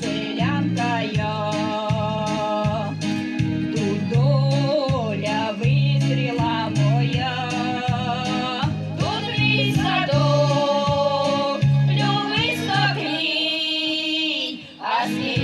селянка я, тут доля визріла моя, тут мій садок, любий сокрій, а світ